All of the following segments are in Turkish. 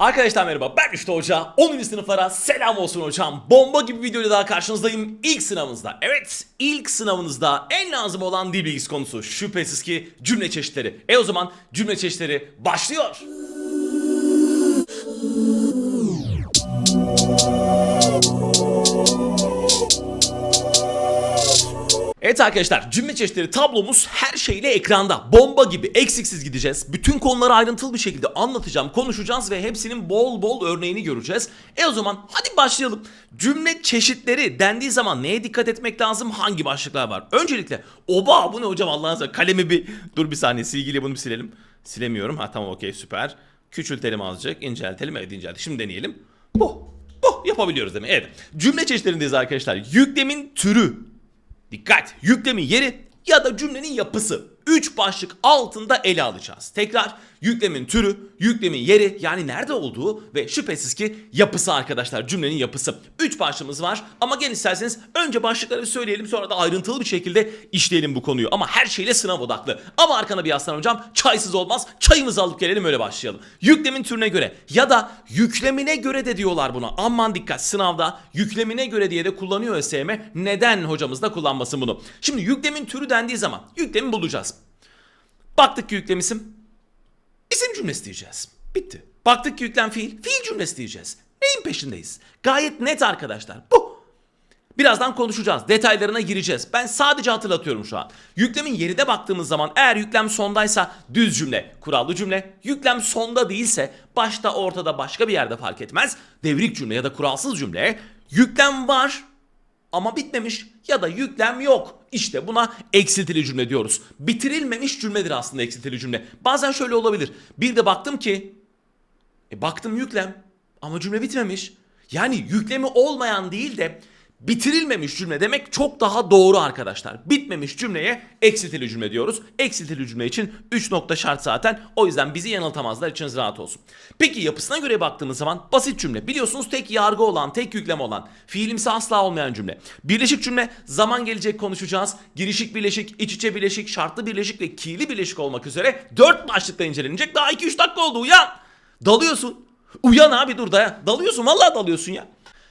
Arkadaşlar merhaba ben Rüştü Hoca. 10. sınıflara selam olsun hocam. Bomba gibi videoyla daha karşınızdayım. İlk sınavınızda Evet ilk sınavınızda en lazım olan dil bilgisi konusu. Şüphesiz ki cümle çeşitleri. E o zaman cümle çeşitleri başlıyor Evet arkadaşlar cümle çeşitleri tablomuz her şeyle ekranda. Bomba gibi eksiksiz gideceğiz. Bütün konuları ayrıntılı bir şekilde anlatacağım, konuşacağız ve hepsinin bol bol örneğini göreceğiz. E o zaman hadi başlayalım. Cümle çeşitleri dendiği zaman neye dikkat etmek lazım? Hangi başlıklar var? Öncelikle oba bu ne hocam Allah'ın seversen kalemi bir dur bir saniye silgiyle bunu bir silelim. Silemiyorum. Ha tamam okey süper. Küçültelim azıcık. inceltelim. Evet inceltelim. Şimdi deneyelim. Bu. Bu yapabiliyoruz değil mi? Evet. Cümle çeşitlerindeyiz arkadaşlar. Yüklemin türü, Dikkat! Yüklemin yeri ya da cümlenin yapısı. 3 başlık altında ele alacağız. Tekrar yüklemin türü, yüklemin yeri yani nerede olduğu ve şüphesiz ki yapısı arkadaşlar cümlenin yapısı. 3 başlığımız var ama gel isterseniz önce başlıkları söyleyelim sonra da ayrıntılı bir şekilde işleyelim bu konuyu. Ama her şeyle sınav odaklı. Ama arkana bir aslan hocam çaysız olmaz. Çayımızı alıp gelelim öyle başlayalım. Yüklemin türüne göre ya da yüklemine göre de diyorlar buna. Aman dikkat sınavda yüklemine göre diye de kullanıyor ÖSYM. Neden hocamız da kullanmasın bunu? Şimdi yüklemin türü dendiği zaman yüklemi bulacağız. Baktık ki yüklem isim. İsim cümlesi diyeceğiz. Bitti. Baktık ki yüklem fiil. Fiil cümlesi diyeceğiz. Neyin peşindeyiz? Gayet net arkadaşlar. Bu. Birazdan konuşacağız. Detaylarına gireceğiz. Ben sadece hatırlatıyorum şu an. Yüklemin yerine baktığımız zaman eğer yüklem sondaysa düz cümle, kurallı cümle. Yüklem sonda değilse başta ortada başka bir yerde fark etmez. Devrik cümle ya da kuralsız cümle. Yüklem var ama bitmemiş ya da yüklem yok. İşte buna eksiltili cümle diyoruz. Bitirilmemiş cümledir aslında eksiltili cümle. Bazen şöyle olabilir. Bir de baktım ki e baktım yüklem ama cümle bitmemiş. Yani yüklemi olmayan değil de bitirilmemiş cümle demek çok daha doğru arkadaşlar. Bitmemiş cümleye eksiltili cümle diyoruz. Eksiltili cümle için 3 nokta şart zaten. O yüzden bizi yanıltamazlar içiniz rahat olsun. Peki yapısına göre baktığımız zaman basit cümle. Biliyorsunuz tek yargı olan, tek yüklem olan, fiilimsi asla olmayan cümle. Birleşik cümle zaman gelecek konuşacağız. Girişik birleşik, iç içe birleşik, şartlı birleşik ve ki'li birleşik olmak üzere 4 başlıkta incelenecek. Daha 2-3 dakika oldu uyan. Dalıyorsun. Uyan abi dur dayan. Dalıyorsun vallahi dalıyorsun ya.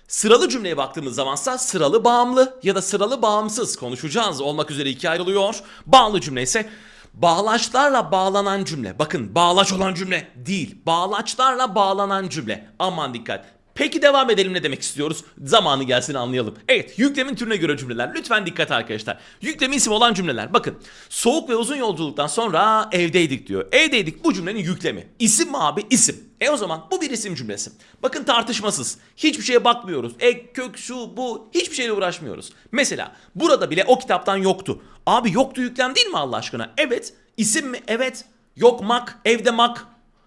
Sıralı cümleye baktığımız zamansa sıralı bağımlı ya da sıralı bağımsız konuşacağız olmak üzere ikiye ayrılıyor. Bağlı cümle ise bağlaçlarla bağlanan cümle. Bakın bağlaç olan cümle değil. Bağlaçlarla bağlanan cümle. Aman dikkat. Peki devam edelim ne demek istiyoruz? Zamanı gelsin anlayalım. Evet yüklemin türüne göre cümleler. Lütfen dikkat arkadaşlar. Yüklemi isim olan cümleler. Bakın soğuk ve uzun yolculuktan sonra evdeydik diyor. Evdeydik bu cümlenin yüklemi. İsim mi abi? İsim. E o zaman bu bir isim cümlesi. Bakın tartışmasız. Hiçbir şeye bakmıyoruz. Ek, kök, şu, bu. Hiçbir şeyle uğraşmıyoruz. Mesela burada bile o kitaptan yoktu. Abi yoktu yüklem değil mi Allah aşkına? Evet. İsim mi? Evet. Yok mak, evde mak.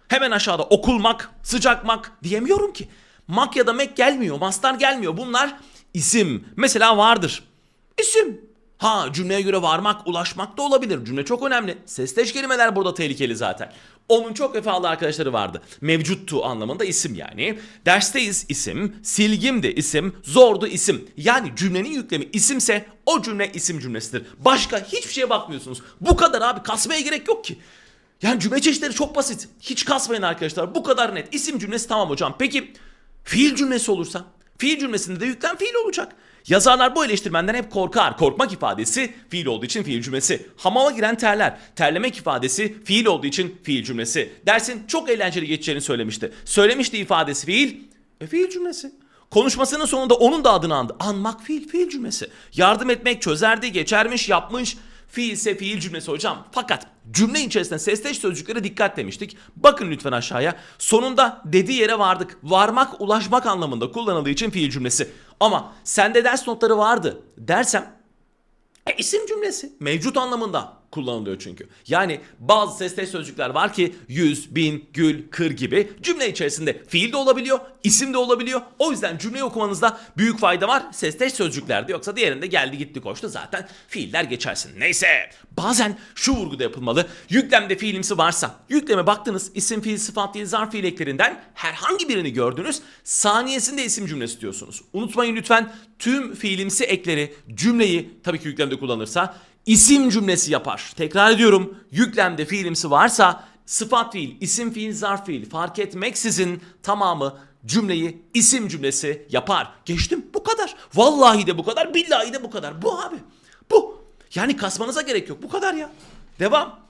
Hemen aşağıda okulmak, sıcakmak diyemiyorum ki. Mak ya da mek gelmiyor, mastar gelmiyor. Bunlar isim. Mesela vardır. İsim. Ha cümleye göre varmak, ulaşmak da olabilir. Cümle çok önemli. Sesteş kelimeler burada tehlikeli zaten. Onun çok vefalı arkadaşları vardı. Mevcuttu anlamında isim yani. Dersteyiz isim, silgim de isim, zordu isim. Yani cümlenin yüklemi isimse o cümle isim cümlesidir. Başka hiçbir şeye bakmıyorsunuz. Bu kadar abi kasmaya gerek yok ki. Yani cümle çeşitleri çok basit. Hiç kasmayın arkadaşlar. Bu kadar net. İsim cümlesi tamam hocam. Peki fiil cümlesi olursa? Fiil cümlesinde de yüklem fiil olacak. Yazarlar bu eleştirmenden hep korkar. Korkmak ifadesi fiil olduğu için fiil cümlesi. Hamama giren terler. Terlemek ifadesi fiil olduğu için fiil cümlesi. Dersin çok eğlenceli geçeceğini söylemişti. Söylemişti ifadesi fiil. E fiil cümlesi. Konuşmasının sonunda onun da adını andı. Anmak fiil, fiil cümlesi. Yardım etmek, çözerdi, geçermiş, yapmış. Fiilse fiil cümlesi hocam. Fakat cümle içerisinde sesteş sözcüklere dikkat demiştik. Bakın lütfen aşağıya. Sonunda dediği yere vardık. Varmak, ulaşmak anlamında kullanıldığı için fiil cümlesi. Ama sende ders notları vardı dersem e, isim cümlesi mevcut anlamında kullanılıyor çünkü. Yani bazı sesteş sözcükler var ki yüz, bin, gül, kır gibi cümle içerisinde fiil de olabiliyor, isim de olabiliyor. O yüzden cümleyi okumanızda büyük fayda var sesteş sözcüklerde yoksa diğerinde geldi gitti koştu zaten fiiller geçersin. Neyse bazen şu vurguda yapılmalı. Yüklemde fiilimsi varsa yükleme baktınız isim fiil sıfat fiil zarf fiil eklerinden herhangi birini gördünüz saniyesinde isim cümlesi diyorsunuz. Unutmayın lütfen tüm fiilimsi ekleri cümleyi tabii ki yüklemde kullanırsa isim cümlesi yapar. Tekrar ediyorum. Yüklemde fiilimsi varsa sıfat fiil, isim fiil, zarf fiil fark etmeksizin tamamı cümleyi isim cümlesi yapar. Geçtim bu kadar. Vallahi de bu kadar, billahi de bu kadar. Bu abi. Bu. Yani kasmanıza gerek yok. Bu kadar ya. Devam.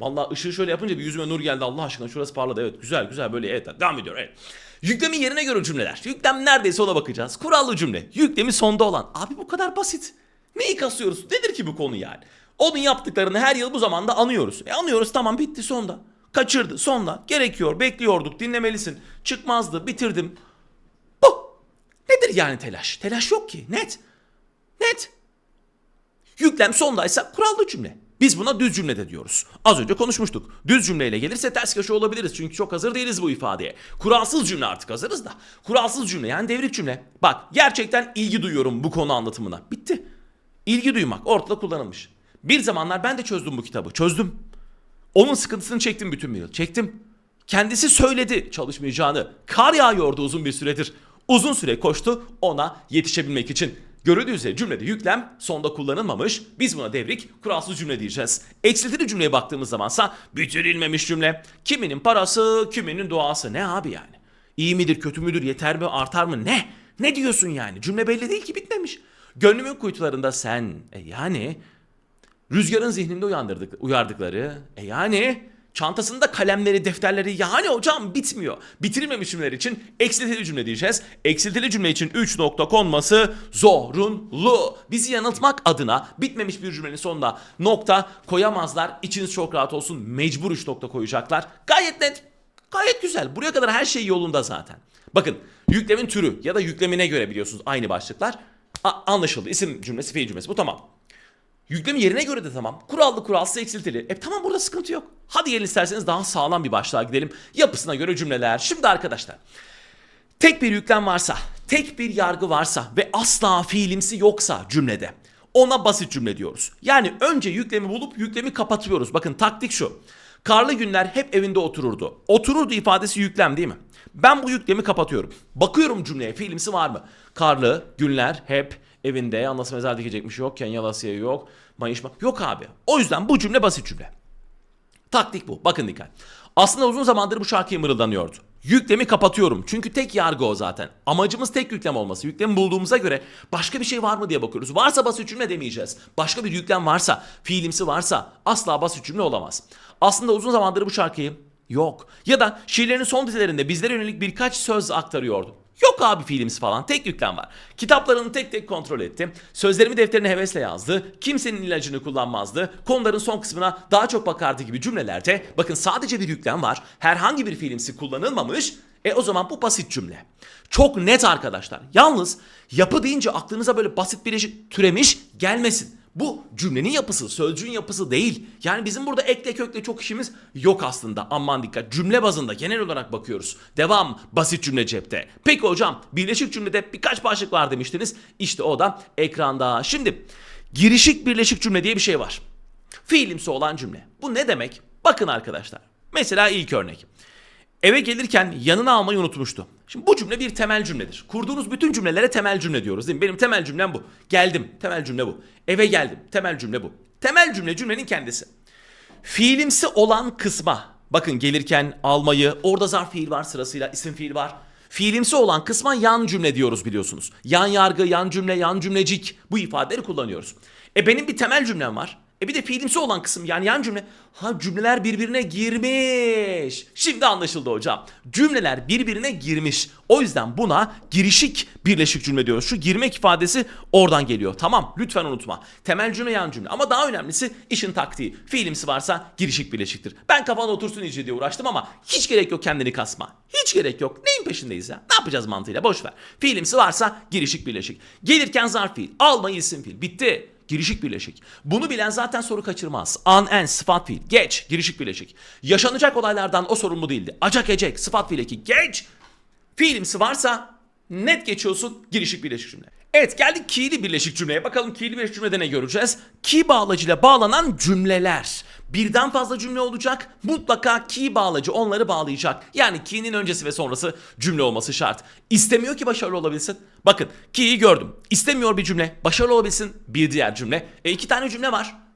Vallahi ışığı şöyle yapınca bir yüzüme nur geldi Allah aşkına şurası parladı evet güzel güzel böyle evet devam ediyor evet. Yüklemi yerine göre cümleler. Yüklem neredeyse ona bakacağız. Kurallı cümle. Yüklemi sonda olan. Abi bu kadar basit. Neyi kasıyoruz? Nedir ki bu konu yani? Onun yaptıklarını her yıl bu zamanda anıyoruz. E anıyoruz tamam bitti sonda. Kaçırdı sonda. Gerekiyor bekliyorduk dinlemelisin. Çıkmazdı bitirdim. Bu. Nedir yani telaş? Telaş yok ki net. Net. Yüklem sondaysa kurallı cümle. Biz buna düz cümle de diyoruz. Az önce konuşmuştuk. Düz cümleyle gelirse ters köşe olabiliriz. Çünkü çok hazır değiliz bu ifadeye. Kuralsız cümle artık hazırız da. Kuralsız cümle yani devrik cümle. Bak gerçekten ilgi duyuyorum bu konu anlatımına. Bitti. İlgi duymak ortada kullanılmış. Bir zamanlar ben de çözdüm bu kitabı. Çözdüm. Onun sıkıntısını çektim bütün bir yıl. Çektim. Kendisi söyledi çalışmayacağını. Kar yağıyordu uzun bir süredir. Uzun süre koştu ona yetişebilmek için. Görüldüğü üzere cümlede yüklem sonda kullanılmamış. Biz buna devrik kuralsız cümle diyeceğiz. Eksiltili cümleye baktığımız zamansa bitirilmemiş cümle. Kiminin parası, kiminin duası. Ne abi yani? İyi midir, kötü müdür, yeter mi, artar mı? Ne? Ne diyorsun yani? Cümle belli değil ki bitmemiş. Gönlümün kuytularında sen. E yani Rüzgarın zihninde uyandırdık, uyardıkları. E yani çantasında kalemleri, defterleri yani hocam bitmiyor. Bitirilmemiş cümleler için eksiltili cümle diyeceğiz. Eksiltili cümle için 3 nokta konması zorunlu. Bizi yanıltmak adına bitmemiş bir cümlenin sonuna nokta koyamazlar. İçiniz çok rahat olsun. Mecbur 3 nokta koyacaklar. Gayet net. Gayet güzel. Buraya kadar her şey yolunda zaten. Bakın yüklemin türü ya da yüklemine göre biliyorsunuz aynı başlıklar. A- anlaşıldı. İsim cümlesi, fiil cümlesi. Bu tamam. Yüklemi yerine göre de tamam. Kurallı kuralsız eksiltili. E tamam burada sıkıntı yok. Hadi gelin isterseniz daha sağlam bir başlığa gidelim. Yapısına göre cümleler. Şimdi arkadaşlar. Tek bir yüklem varsa, tek bir yargı varsa ve asla fiilimsi yoksa cümlede ona basit cümle diyoruz. Yani önce yüklemi bulup yüklemi kapatıyoruz. Bakın taktik şu. Karlı günler hep evinde otururdu. Otururdu ifadesi yüklem değil mi? Ben bu yüklemi kapatıyorum. Bakıyorum cümleye fiilimsi var mı? Karlı günler hep evinde anlasın mezar dikecekmiş yok. Kenyalasya yok. Mayışma. Yok abi. O yüzden bu cümle basit cümle. Taktik bu. Bakın dikkat. Aslında uzun zamandır bu şarkıyı mırıldanıyordu. Yüklemi kapatıyorum. Çünkü tek yargı o zaten. Amacımız tek yüklem olması. Yüklemi bulduğumuza göre başka bir şey var mı diye bakıyoruz. Varsa basit cümle demeyeceğiz. Başka bir yüklem varsa, fiilimsi varsa asla basit cümle olamaz. Aslında uzun zamandır bu şarkıyı yok. Ya da şiirlerin son dizelerinde bizlere yönelik birkaç söz aktarıyordu. Yok abi fiilimsi falan. Tek yüklem var. Kitaplarını tek tek kontrol etti. Sözlerimi defterine hevesle yazdı. Kimsenin ilacını kullanmazdı. Konuların son kısmına daha çok bakardı gibi cümlelerde bakın sadece bir yüklem var. Herhangi bir fiilimsi kullanılmamış. E o zaman bu basit cümle. Çok net arkadaşlar. Yalnız yapı deyince aklınıza böyle basit bir türemiş gelmesin. Bu cümlenin yapısı, sözcüğün yapısı değil. Yani bizim burada ekle kökle çok işimiz yok aslında. Aman dikkat. Cümle bazında genel olarak bakıyoruz. Devam. Basit cümle cepte. Peki hocam birleşik cümlede birkaç başlık var demiştiniz. İşte o da ekranda. Şimdi girişik birleşik cümle diye bir şey var. Fiilimsi olan cümle. Bu ne demek? Bakın arkadaşlar. Mesela ilk örnek. Eve gelirken yanına almayı unutmuştu. Şimdi bu cümle bir temel cümledir. Kurduğunuz bütün cümlelere temel cümle diyoruz değil mi? Benim temel cümlem bu. Geldim. Temel cümle bu. Eve geldim. Temel cümle bu. Temel cümle cümlenin kendisi. Fiilimsi olan kısma bakın gelirken almayı orada zarf fiil var sırasıyla isim fiil var. Fiilimsi olan kısma yan cümle diyoruz biliyorsunuz. Yan yargı, yan cümle, yan cümlecik bu ifadeleri kullanıyoruz. E benim bir temel cümlem var. E bir de fiilimsi olan kısım yani yan cümle. Ha cümleler birbirine girmiş. Şimdi anlaşıldı hocam. Cümleler birbirine girmiş. O yüzden buna girişik birleşik cümle diyoruz. Şu girmek ifadesi oradan geliyor. Tamam lütfen unutma. Temel cümle yan cümle. Ama daha önemlisi işin taktiği. Fiilimsi varsa girişik birleşiktir. Ben kafana otursun iyice diye uğraştım ama hiç gerek yok kendini kasma. Hiç gerek yok. Neyin peşindeyiz ya? Ne yapacağız mantığıyla? Boş ver. Fiilimsi varsa girişik birleşik. Gelirken zarf fiil. Almayı isim fiil. Bitti. Girişik birleşik. Bunu bilen zaten soru kaçırmaz. An, en, sıfat fiil. Geç. Girişik birleşik. Yaşanacak olaylardan o sorumlu değildi. Acak ecek. Sıfat fiil eki. Geç. Fiilimsi varsa net geçiyorsun. Girişik birleşik cümle. Evet geldik ki'li birleşik cümleye. Bakalım ki'li birleşik cümlede ne göreceğiz? Ki bağlacıyla bağlanan cümleler. Birden fazla cümle olacak. Mutlaka ki bağlacı onları bağlayacak. Yani ki'nin öncesi ve sonrası cümle olması şart. İstemiyor ki başarılı olabilsin. Bakın ki'yi gördüm. İstemiyor bir cümle. Başarılı olabilsin bir diğer cümle. E iki tane cümle var.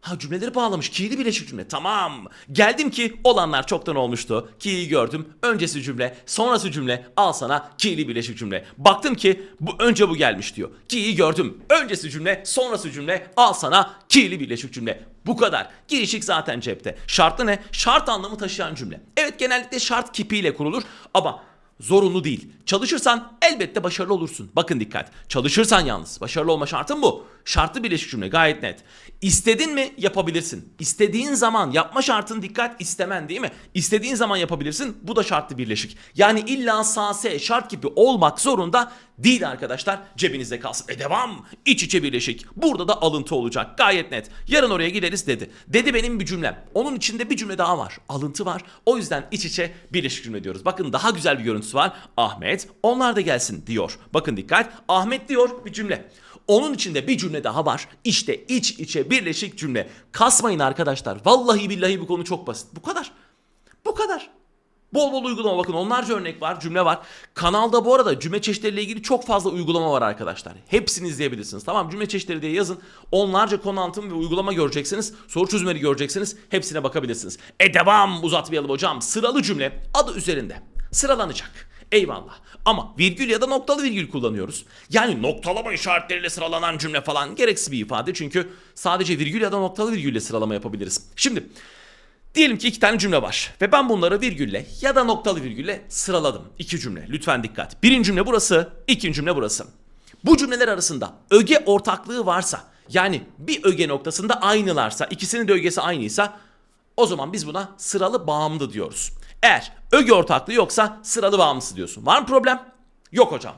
Ha cümleleri bağlamış. Ki'li bileşik cümle. Tamam. Geldim ki olanlar çoktan olmuştu. Ki'yi gördüm. Öncesi cümle, sonrası cümle. Al sana ki'li bileşik cümle. Baktım ki bu önce bu gelmiş diyor. Ki'yi gördüm. Öncesi cümle, sonrası cümle. Al sana ki'li bileşik cümle. Bu kadar. Girişik zaten cepte. Şartlı ne? Şart anlamı taşıyan cümle. Evet genellikle şart kipiyle kurulur ama zorunlu değil. Çalışırsan elbette başarılı olursun. Bakın dikkat. Çalışırsan yalnız. Başarılı olma şartın bu. Şartlı birleşik cümle gayet net. İstedin mi yapabilirsin. İstediğin zaman yapma şartın dikkat istemen değil mi? İstediğin zaman yapabilirsin. Bu da şartlı birleşik. Yani illa sase şart gibi olmak zorunda değil arkadaşlar. Cebinizde kalsın. E devam. İç içe birleşik. Burada da alıntı olacak. Gayet net. Yarın oraya gideriz dedi. Dedi benim bir cümlem. Onun içinde bir cümle daha var. Alıntı var. O yüzden iç içe birleşik cümle diyoruz. Bakın daha güzel bir görüntüsü var. Ahmet onlar da gelsin diyor. Bakın dikkat. Ahmet diyor bir cümle. Onun içinde bir cümle daha var. İşte iç içe birleşik cümle. Kasmayın arkadaşlar. Vallahi billahi bu konu çok basit. Bu kadar. Bu kadar. Bol bol uygulama bakın onlarca örnek var cümle var. Kanalda bu arada cümle çeşitleriyle ilgili çok fazla uygulama var arkadaşlar. Hepsini izleyebilirsiniz. Tamam cümle çeşitleri diye yazın. Onlarca konu anlatım ve uygulama göreceksiniz. Soru çözümleri göreceksiniz. Hepsine bakabilirsiniz. E devam uzatmayalım hocam. Sıralı cümle adı üzerinde. Sıralanacak. Eyvallah. Ama virgül ya da noktalı virgül kullanıyoruz. Yani noktalama işaretleriyle sıralanan cümle falan gereksiz bir ifade. Çünkü sadece virgül ya da noktalı virgülle sıralama yapabiliriz. Şimdi Diyelim ki iki tane cümle var ve ben bunları virgülle ya da noktalı virgülle sıraladım. İki cümle. Lütfen dikkat. Birinci cümle burası, ikinci cümle burası. Bu cümleler arasında öge ortaklığı varsa yani bir öge noktasında aynılarsa, ikisinin de ögesi aynıysa o zaman biz buna sıralı bağımlı diyoruz. Eğer öge ortaklığı yoksa sıralı bağımlısı diyorsun. Var mı problem? Yok hocam.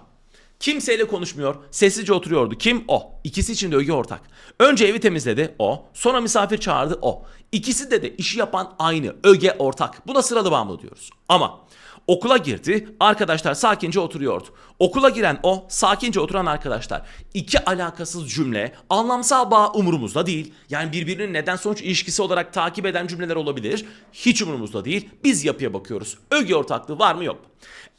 Kimseyle konuşmuyor. Sessizce oturuyordu. Kim? O. İkisi için de öge ortak. Önce evi temizledi. O. Sonra misafir çağırdı. O. İkisi de de işi yapan aynı. Öge ortak. Buna sıralı bağımlı diyoruz. Ama okula girdi. Arkadaşlar sakince oturuyordu. Okula giren o, sakince oturan arkadaşlar. İki alakasız cümle, anlamsal bağ umurumuzda değil. Yani birbirinin neden sonuç ilişkisi olarak takip eden cümleler olabilir. Hiç umurumuzda değil. Biz yapıya bakıyoruz. Öge ortaklığı var mı yok mu?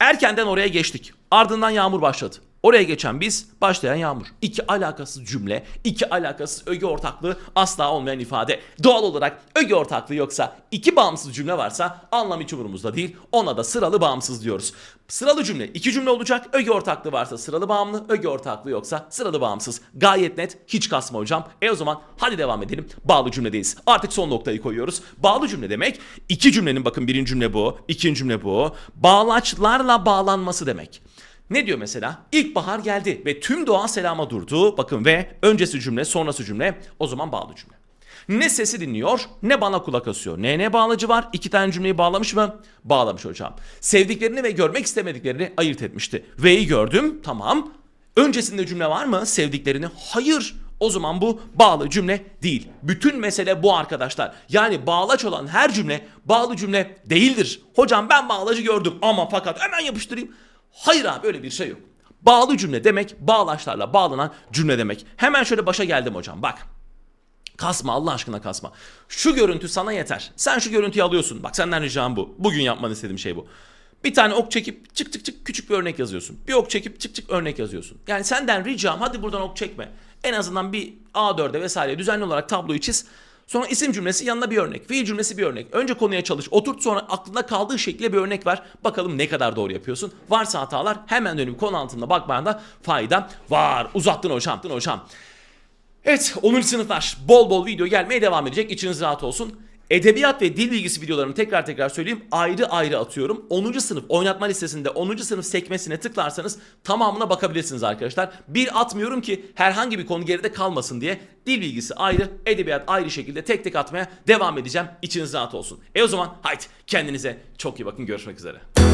Erkenden oraya geçtik. Ardından yağmur başladı. Oraya geçen biz, başlayan yağmur. İki alakasız cümle, iki alakasız öge ortaklığı asla olmayan ifade. Doğal olarak öge ortaklığı yoksa, iki bağımsız cümle varsa anlam hiç umurumuzda değil. Ona da sıralı bağımsız diyoruz. Sıralı cümle iki cümle olacak. Öge ortaklığı varsa sıralı bağımlı, öge ortaklığı yoksa sıralı bağımsız. Gayet net, hiç kasma hocam. E o zaman hadi devam edelim. Bağlı cümledeyiz. Artık son noktayı koyuyoruz. Bağlı cümle demek iki cümlenin bakın birinci cümle bu, ikinci cümle bu. Bağlaçlarla bağlanması demek. Ne diyor mesela? İlkbahar geldi ve tüm doğa selama durdu. Bakın ve öncesi cümle, sonrası cümle. O zaman bağlı cümle. Ne sesi dinliyor ne bana kulak asıyor. Ne ne bağlacı var? İki tane cümleyi bağlamış mı? Bağlamış hocam. Sevdiklerini ve görmek istemediklerini ayırt etmişti. Ve'yi gördüm. Tamam. Öncesinde cümle var mı? Sevdiklerini? Hayır. O zaman bu bağlı cümle değil. Bütün mesele bu arkadaşlar. Yani bağlaç olan her cümle bağlı cümle değildir. Hocam ben bağlacı gördüm ama fakat hemen yapıştırayım. Hayır abi öyle bir şey yok. Bağlı cümle demek bağlaçlarla bağlanan cümle demek. Hemen şöyle başa geldim hocam bak. Kasma Allah aşkına kasma. Şu görüntü sana yeter. Sen şu görüntüyü alıyorsun. Bak senden ricam bu. Bugün yapmanı istediğim şey bu. Bir tane ok çekip çık çık çık küçük bir örnek yazıyorsun. Bir ok çekip çık çık örnek yazıyorsun. Yani senden ricam hadi buradan ok çekme. En azından bir A4'e vesaire düzenli olarak tabloyu çiz. Sonra isim cümlesi yanına bir örnek. Fiil cümlesi bir örnek. Önce konuya çalış. Oturt sonra aklında kaldığı şekilde bir örnek ver. Bakalım ne kadar doğru yapıyorsun. Varsa hatalar hemen dönüp konu altında bakmaya da fayda var. Uzattın hocam. hocam. Evet 10. sınıflar bol bol video gelmeye devam edecek. İçiniz rahat olsun. Edebiyat ve dil bilgisi videolarımı tekrar tekrar söyleyeyim. Ayrı ayrı atıyorum. 10. sınıf oynatma listesinde 10. sınıf sekmesine tıklarsanız tamamına bakabilirsiniz arkadaşlar. Bir atmıyorum ki herhangi bir konu geride kalmasın diye. Dil bilgisi ayrı, edebiyat ayrı şekilde tek tek atmaya devam edeceğim. İçiniz rahat olsun. E o zaman haydi kendinize çok iyi bakın. Görüşmek üzere.